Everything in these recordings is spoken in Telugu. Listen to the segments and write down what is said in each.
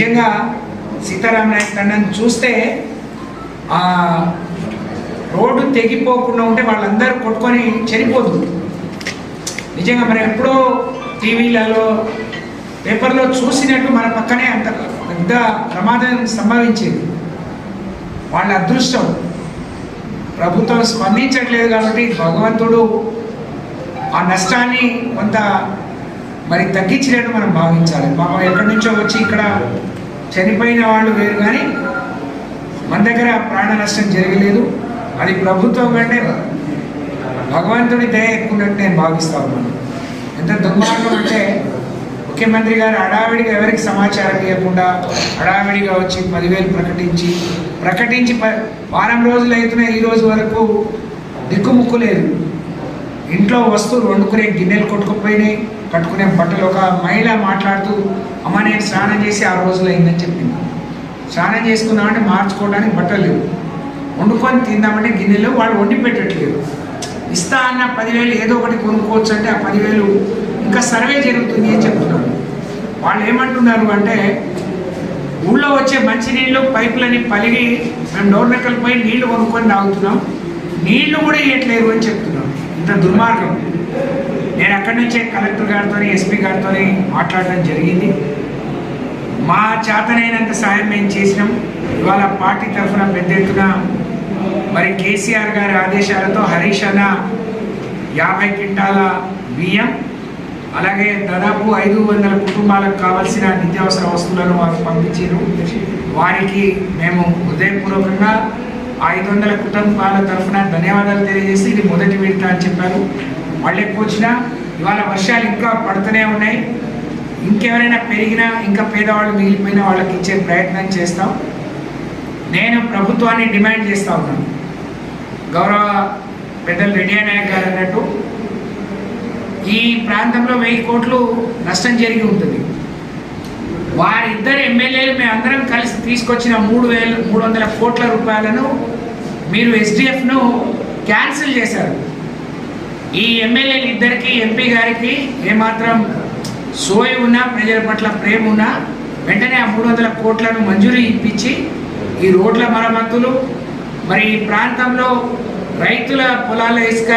నిజంగా సీతారాం నాయక్ తండ్రిని చూస్తే ఆ రోడ్డు తెగిపోకుండా ఉంటే వాళ్ళందరూ కొట్టుకొని చనిపోదు. నిజంగా మనం ఎప్పుడో టీవీలలో పేపర్లో చూసినట్టు మన పక్కనే అంత పెద్ద ప్రమాదం సంభవించేది. వాళ్ళ అదృష్టం. ప్రభుత్వం స్పందించట్లేదు కాబట్టి భగవంతుడు ఆ నష్టాన్ని కొంత మరి తగ్గించినట్టు మనం భావించాలి. పాపం ఎక్కడి నుంచో వచ్చి ఇక్కడ చనిపోయిన వాళ్ళు వేరు కానీ మన దగ్గర ప్రాణ నష్టం జరగలేదు. అది ప్రభుత్వం కంటే భగవంతుడి దయ ఎక్కున్నట్టు నేను భావిస్తా ఉన్నాను. ఎంత దుర్మార్గం అంటే ముఖ్యమంత్రి గారు హడావిడిగా ఎవరికి సమాచారం ఇవ్వకుండా హడావిడిగా వచ్చి పదివేలు ప్రకటించి ప్రకటించి ప వారం రోజులు అవుతున్న ఈ రోజు వరకు దిక్కుముక్కు లేదు. ఇంట్లో వస్తువులు వండుకునే గిన్నెలు కొట్టుకుపోయినాయి. కట్టుకునే బట్టలు ఒక మహిళ మాట్లాడుతూ అమ్మ నేను స్నానం చేసి ఆ రోజులు అయిందని చెప్పింది. స్నానం చేసుకుందామంటే మార్చుకోవడానికి బట్టలు లేవు. వండుకొని తిందామంటే గిన్నెలు వాళ్ళు వండి పెట్టట్లేదు. ఇస్తా అన్న పదివేలు ఏదో ఒకటి కొనుక్కోవచ్చు అంటే ఆ పదివేలు ఇంకా సర్వే జరుగుతుంది అని చెప్తున్నారు వాళ్ళు ఏమంటున్నారు అంటే ఊళ్ళో వచ్చే మంచినీళ్ళు పైపులని పలిగి మేము డోర్నకల్ పోయి నీళ్ళు కొనుక్కొని తాగుతున్నాం. నీళ్ళు కూడా ఇవ్వట్లేరు అని చెప్తున్నాం ఇంత దుర్మార్గం. నేను అక్కడి నుంచే కలెక్టర్ గారితో ఎస్పీ గారితో మాట్లాడడం జరిగింది. మా చేతనైనంత సాయం మేము చేసినాం. ఇవాళ పార్టీ తరఫున పెద్ద ఎత్తున మరి కేసీఆర్ గారి ఆదేశాలతో హరీష్ అన్న యాభై క్వింటాల బియ్యం అలాగే దాదాపు ఐదు వందల కుటుంబాలకు కావాల్సిన నిత్యావసర వస్తువులను వారు పంపించారు. వారికి మేము హృదయపూర్వకంగా ఐదు వందల కుటుంబాల తరఫున ధన్యవాదాలు తెలియజేసి ఇది మొదటి విడత అని చెప్పారు. మళ్ళీ ఎక్కువ వచ్చినా ఇవాళ వర్షాలు ఇంకా పడుతూనే ఉన్నాయి. ఇంకెవరైనా పెరిగినా ఇంకా పేదవాళ్ళు మిగిలిపోయిన వాళ్ళకి ఇచ్చే ప్రయత్నం చేస్తాం. నేను ప్రభుత్వాన్ని డిమాండ్ చేస్తా ఉన్నాను. గౌరవ పెద్దలు రెడ్డి నాయక్ గారు అన్నట్టు ఈ ప్రాంతంలో వెయ్యి కోట్లు నష్టం జరిగి ఉంటుంది. వారిద్దరు ఎమ్మెల్యేలు మేము అందరం కలిసి తీసుకొచ్చిన మూడు వేల మూడు వందల కోట్ల రూపాయలను మీరు ఎస్డిఎఫ్ను క్యాన్సిల్ చేశారు. ఈ ఎమ్మెల్యేలు ఇద్దరికి ఎంపీ గారికి ఏమాత్రం సోయి ఉన్నా ప్రజల పట్ల ప్రేమ ఉన్నా వెంటనే ఆ మూడు వందల కోట్లను మంజూరు ఇప్పించి ఈ రోడ్ల మరమ్మతులు మరి ఈ ప్రాంతంలో రైతుల పొలాల ఇసుక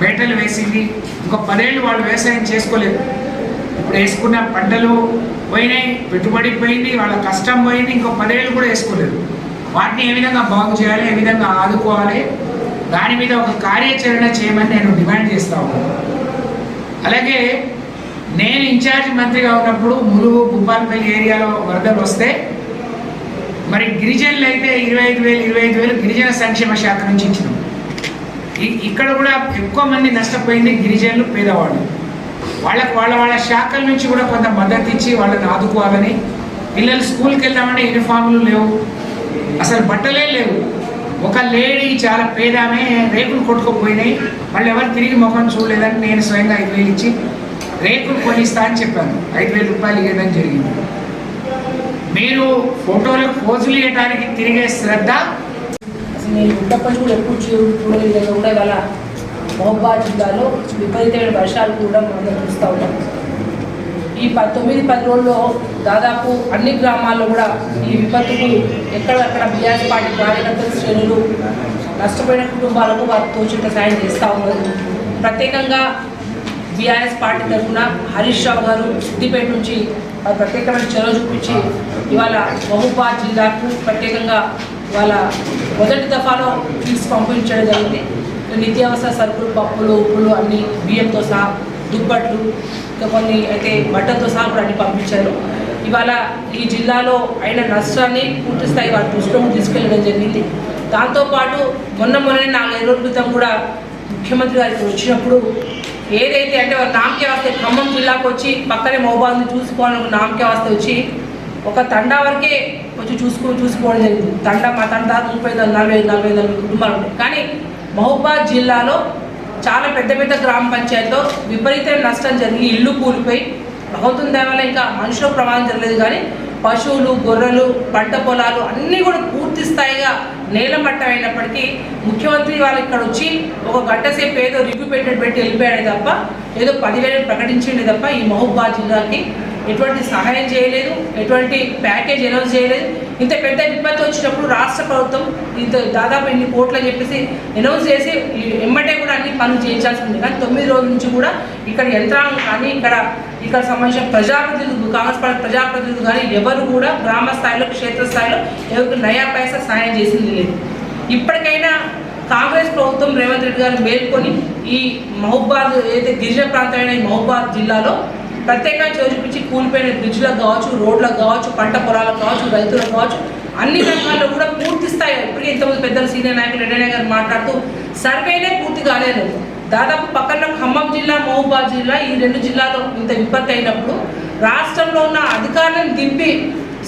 బేటలు వేసింది. ఇంకో పదేళ్ళు వాళ్ళు వ్యవసాయం చేసుకోలేదు ఇప్పుడు వేసుకున్న పంటలు పోయినాయి పెట్టుబడి పోయింది వాళ్ళ కష్టం పోయింది ఇంకో పదేళ్ళు కూడా వేసుకోలేదు వాటిని ఏ విధంగా బాగు చేయాలి ఏ విధంగా ఆదుకోవాలి దాని మీద ఒక కార్యాచరణ చేయమని నేను డిమాండ్ చేస్తా ఉన్నాను. అలాగే నేను ఇన్ఛార్జ్ మంత్రిగా ఉన్నప్పుడు ములుగు భూపాలపల్లి ఏరియాలో వరదలు వస్తే మరి గిరిజనులు అయితే ఇరవై ఐదు వేలు ఇరవై ఐదు వేలు గిరిజన సంక్షేమ శాఖ నుంచి ఇచ్చినాం. ఇ- ఇక్కడ కూడా ఎక్కువ మంది నష్టపోయింది గిరిజనులు పేదవాళ్ళు. వాళ్ళకు వాళ్ళ వాళ్ళ శాఖల నుంచి కూడా కొంత మద్దతు ఇచ్చి వాళ్ళని ఆదుకోవాలని పిల్లలు స్కూల్కి వెళ్దామంటే యూనిఫామ్లు లేవు. అసలు బట్టలే లేవు. ఒక లేడీ చాలా పేదామే రేకులు కొట్టుకుపోయినాయి వాళ్ళు ఎవరు తిరిగి ముఖం చూడలేదని నేను స్వయంగా ఐదు వేలు ఇచ్చి రేకులు కొనిస్తా అని చెప్పాను. ఐదు వేల రూపాయలు ఇవ్వడం జరిగింది. మీరు ఫోటోలకు పోజులు ఇవ్వడానికి తిరిగే శ్రద్ధ? అసలు నేను ఉన్నప్పటి కూడా ఎప్పుడు చూ- కూడా ఇవాళ మహబాద్ జిల్లాలో విపరీతమైన వర్షాలు కూడా మనం చూస్తూ ఉంటాం ఈ ప తొమ్మిది పది రోజుల్లో దాదాపు అన్ని గ్రామాల్లో కూడా ఈ విపత్తుకు ఎక్కడక్కడ బీఆర్ఎస్ పార్టీ కార్యకర్తల శ్రేణులు నష్టపోయిన కుటుంబాలకు వారు తోచిన సాయం చేస్తూ ఉన్నారు. ప్రత్యేకంగా బీఆర్ఎస్ పార్టీ తరఫున హరీష్ రావు గారు సిద్దిపేట నుంచి వారు ప్రత్యేకమైన చొరవ చూపించి ఇవాళ బహుపా జిల్లాకు ప్రత్యేకంగా వాళ్ళ మొదటి దఫాలో కిట్స్ పంపించడం జరిగింది. నిత్యావసర సరుకులు పప్పులు ఉప్పులు అన్నీ బియ్యంతో సహా దుప్పట్లు ఇంకా కొన్ని అయితే బట్టలతో సహా కూడా అన్ని పంపించారు. ఇవాళ ఈ జిల్లాలో అయిన నష్టాన్ని పూర్తి స్థాయి వారి దృష్టిలో తీసుకెళ్ళడం జరిగింది. దాంతోపాటు మొన్న మొన్ననే నాలుగైదు రోజుల క్రితం కూడా ముఖ్యమంత్రి గారికి వచ్చినప్పుడు ఏదైతే అంటే ఒక నామకే వస్తే ఖమ్మం జిల్లాకు వచ్చి పక్కనే మోబాల్ని చూసుకోవాలని నామకే వస్తే వచ్చి ఒక తండా వరకే వచ్చి చూసుకో చూసుకోవడం జరిగింది. తండా మా తండా ముప్పై ఐదు నలభై ఐదు నలభై ఐదు నలభై కుటుంబాలు ఉంటాయి. కానీ మహబాద్ జిల్లాలో చాలా పెద్ద పెద్ద గ్రామ పంచాయతీలో విపరీతమైన నష్టం జరిగి ఇల్లు కూలిపోయి భగవంతుని దేవాలయం వల్ల ఇంకా మనుషులు ప్రమాదం జరగలేదు. కానీ పశువులు గొర్రెలు పంట పొలాలు అన్నీ కూడా పూర్తి స్థాయిగా నేలమట్టం అయినప్పటికీ ముఖ్యమంత్రి వాళ్ళు ఇక్కడ వచ్చి ఒక గంట సేపు ఏదో రివ్యూ పెట్టినట్టు పెట్టి వెళ్ళిపోయాడే తప్ప ఏదో పదివేలు ప్రకటించిండే తప్ప ఈ మహబూబాద్ జిల్లాకి ఎటువంటి సహాయం చేయలేదు ఎటువంటి ప్యాకేజ్ అనౌన్స్ చేయలేదు. ఇంత పెద్ద విపత్తు వచ్చినప్పుడు రాష్ట్ర ప్రభుత్వం ఇంత దాదాపు ఇన్ని కోట్లు చెప్పేసి అనౌన్స్ చేసి ఈ ఎమ్మటే కూడా అన్ని పనులు చేయించాల్సి ఉంది. కానీ తొమ్మిది రోజుల నుంచి కూడా ఇక్కడ యంత్రాంగం కానీ ఇక్కడ ఇక్కడ సంబంధించిన ప్రజాప్రతినిధులు కాంగ్రెస్ పార్టీ ప్రజాప్రతినిధులు కానీ ఎవరు కూడా గ్రామ స్థాయిలో క్షేత్ర స్థాయిలో ఎవరికి నయా పైసా సాయం చేసింది లేదు. ఇప్పటికైనా కాంగ్రెస్ ప్రభుత్వం రేవంత్ రెడ్డి గారు మేల్కొని ఈ మహబాద్ ఏదైతే గిరిజన ప్రాంతమైన ఈ మహబాద్ జిల్లాలో ప్రత్యేకంగా చూపించి కూలిపోయిన బ్రిడ్జ్లకు కావచ్చు రోడ్లకు కావచ్చు పంట పొలాలకు కావచ్చు రైతులకు కావచ్చు అన్ని రంగాల్లో కూడా పూర్తి స్థాయి ఇప్పటికే ఇంతమంది పెద్దలు సీనియర్ నాయకులు రెడ్డి గారు మాట్లాడుతూ సర్వేనే పూర్తి కాలేదు. దాదాపు పక్కన ఖమ్మం జిల్లా మహబూబాద్ జిల్లా ఈ రెండు జిల్లాలో ఇంత విపత్తు అయినప్పుడు రాష్ట్రంలో ఉన్న అధికారులను దింపి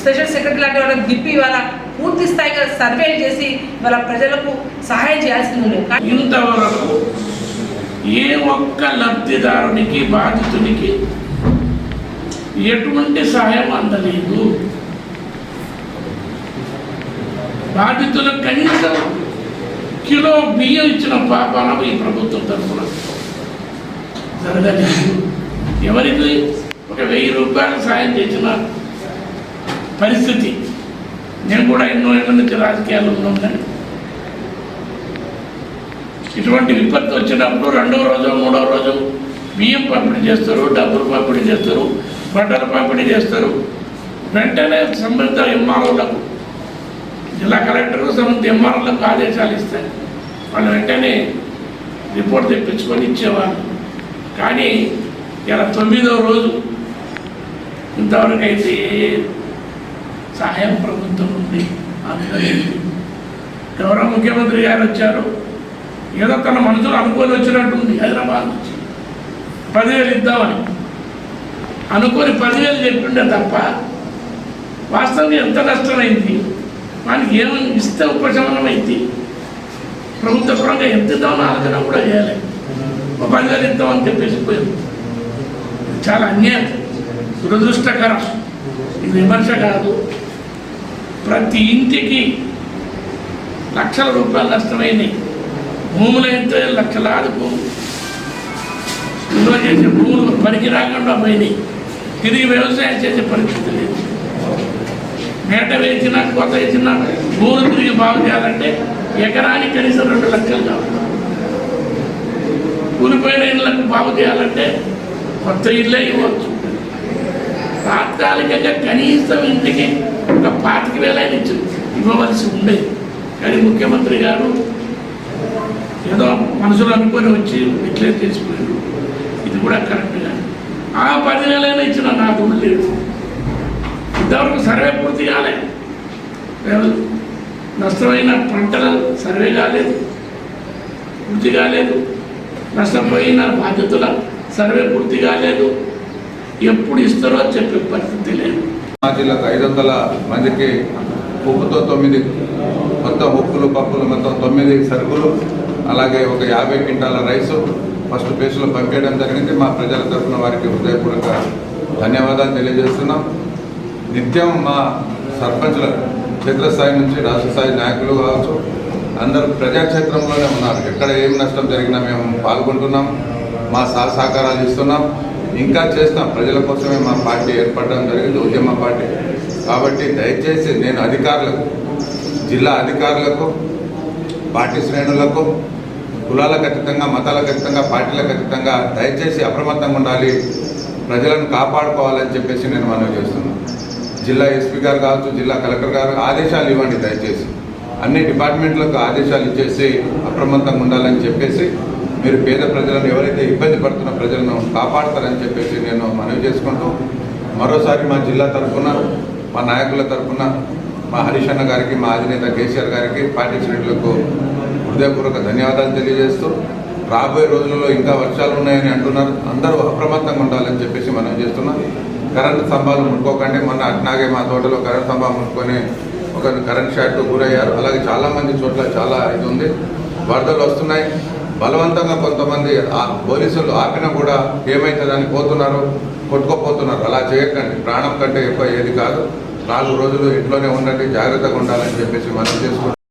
స్పెషల్ సెక్రటరీ లాంటి వాళ్ళని దింపి ఇవాళ పూర్తి స్థాయిగా సర్వేలు చేసి వాళ్ళ ప్రజలకు సహాయం చేయాల్సింది ఉంది. ఇంతవరకు ఏ ఒక్క లబ్ధిదారునికి బాధితునికి ఎటువంటి సహాయం అందలేదు. బాధితులకు కనీసం కిలో బియ్యం ఇచ్చిన పాపాన ఈ ప్రభుత్వం తరఫున. జరగలేదు. ఎవరికి ఒక వెయ్యి రూపాయలు సాయం చేసిన పరిస్థితి. నేను కూడా ఎన్నో ఏళ్ళ నుంచి రాజకీయాల్లో ఉన్నాం కానీ ఇటువంటి విపత్తు వచ్చినప్పుడు రెండో రోజు మూడవ రోజు బియ్యం పంపిణీ చేస్తారు డబ్బులు పంపిణీ చేస్తారు. బట్టలు పంపిణీ చేస్తారు. వెంటనే సంబంధిత ఎంఆర్ఓలకు జిల్లా కలెక్టర్ సంబంధిత ఎంఆర్ఓలకు ఆదేశాలు ఇస్తాయి వాళ్ళు వెంటనే రిపోర్ట్ తెప్పించుకొని ఇచ్చేవారు. కానీ ఇలా తొమ్మిదో రోజు ఇంతవరకు అయితే ఏ సహాయం ప్రభుత్వం ఉంది. అందలేదు గౌరవ ముఖ్యమంత్రి గారు వచ్చారు. ఏదో తన మనసులో అనుకొని వచ్చినట్టుంది హైదరాబాద్ నుంచి. పదివేలు ఇద్దామని. అనుకోని పదివేలు చెప్పిండే తప్ప వాస్తవం ఎంత నష్టమైంది? మనకి ఏం ఇస్తే ఉపశమనం అయింది ప్రభుత్వ పరంగా ఎంత ఇద్దామని ఆలోచన కూడా చేయలేదు ఒక పదివేలు ఇద్దామని చెప్పేసి పోయింది చాలా అన్యాయం. దురదృష్టకరం. ఇది విమర్శ కాదు. ప్రతి ఇంటికి లక్షల రూపాయలు నష్టమైనవి భూములైతే లక్షలాది భూములు. నిల్వ చేసే భూములు పనికి రాకుండా పోయినాయి. తిరిగి వ్యవసాయం చేసే పరిస్థితి లేదు. మేట వేసినా కొత్త వేసినా భూములు తిరిగి బాగు చేయాలంటే ఎకరానికి కనీసం రెండు లక్షలు కావాలి. కూలిపోయిన ఇళ్ళకు బాగు చేయాలంటే కొత్త ఇల్లే ఇవ్వచ్చు. తాత్కాలికంగా కనీసం ఇంటికి ఒక పాతిక వేలైన ఇచ్చి ఇవ్వవలసి ఉండేది. కానీ ముఖ్యమంత్రి గారు ఏదో మనసులో అనుకొని వచ్చి ఇట్లే చేసిపోయారు. ఇది కూడా కరెక్ట్ ఆ పది నెలలైనా ఇచ్చిన నాకు లేదు. ఇంతవరకు సర్వే పూర్తి కాలేదు నష్టమైన పంటల సర్వే కాలేదు. పూర్తి కాలేదు. నష్టపోయిన బాధ్యతల సర్వే పూర్తి కాలేదు. ఎప్పుడు ఇస్తారో చెప్పే పరిస్థితి లేదు. మా జిల్లాకు ఐదు వందల మందికి ఉప్పుతో తొమ్మిది మొత్తం ఉప్పులు పప్పులు మొత్తం తొమ్మిది సరుకులు అలాగే ఒక యాభై క్వింటాల రైసు ఫస్ట్ ఫేజ్లో పంపేయడం జరిగింది. మా ప్రజల తరఫున వారికి హృదయపూర్వక ధన్యవాదాలు తెలియజేస్తున్నాం. నిత్యం మా సర్పంచుల క్షేత్రస్థాయి నుంచి రాష్ట్ర స్థాయి నాయకులు కావచ్చు అందరూ ప్రజాక్షేత్రంలోనే ఉన్నారు. ఎక్కడ ఏం నష్టం జరిగినా మేము పాల్గొంటున్నాం మా సహ సహకారాలు ఇస్తున్నాం. ఇంకా చేస్తాం. ప్రజల కోసమే మా పార్టీ ఏర్పడడం జరిగింది. ఉద్యమ పార్టీ. కాబట్టి దయచేసి నేను అధికారులకు జిల్లా అధికారులకు పార్టీ శ్రేణులకు కులాలకు అతీతంగా మతాలకు అతీతంగా పార్టీలకు అతీతంగా దయచేసి అప్రమత్తంగా ఉండాలి. ప్రజలను కాపాడుకోవాలని చెప్పేసి నేను మనవి చేస్తున్నాను. జిల్లా ఎస్పీ గారు కావచ్చు జిల్లా కలెక్టర్ గారు ఆదేశాలు ఇవ్వండి దయచేసి. అన్ని డిపార్ట్మెంట్లకు ఆదేశాలు ఇచ్చేసి అప్రమత్తంగా ఉండాలని చెప్పేసి మీరు పేద ప్రజలను ఎవరైతే ఇబ్బంది పడుతున్న ప్రజలను కాపాడతారని చెప్పేసి నేను మనవి చేసుకుంటూ మరోసారి మా జిల్లా తరఫున మా నాయకుల తరఫున మా హరీష్ అన్న గారికి మా అధినేత కేసీఆర్ గారికి పార్టీ శ్రేణులకు హృదయపూర్వక ధన్యవాదాలు తెలియజేస్తూ రాబోయే రోజులలో ఇంకా వర్షాలు ఉన్నాయని అంటున్నారు. అందరూ అప్రమత్తంగా ఉండాలని చెప్పేసి మనం చేస్తున్నాం. కరెంటు స్తంభాలు ముట్టుకోకండి మొన్న అట్నాగే మా తోటలో కరెంట్ స్తంభం ముట్టుకొని ఒక కరెంట్ షాట్ గురయ్యారు. అలాగే చాలామంది చోట్ల చాలా ఇది ఉంది. వరదలు వస్తున్నాయి. బలవంతంగా కొంతమంది ఆ పోలీసులు ఆపినా కూడా ఏమవుతుందని పోతున్నారు. కొట్టుకోపోతున్నారు. అలా చేయకండి. ప్రాణం కంటే ఎక్కువ ఏది కాదు. నాలుగు రోజులు ఇంట్లోనే ఉండండి. జాగ్రత్తగా ఉండాలని చెప్పేసి మనం చేసుకుంటాం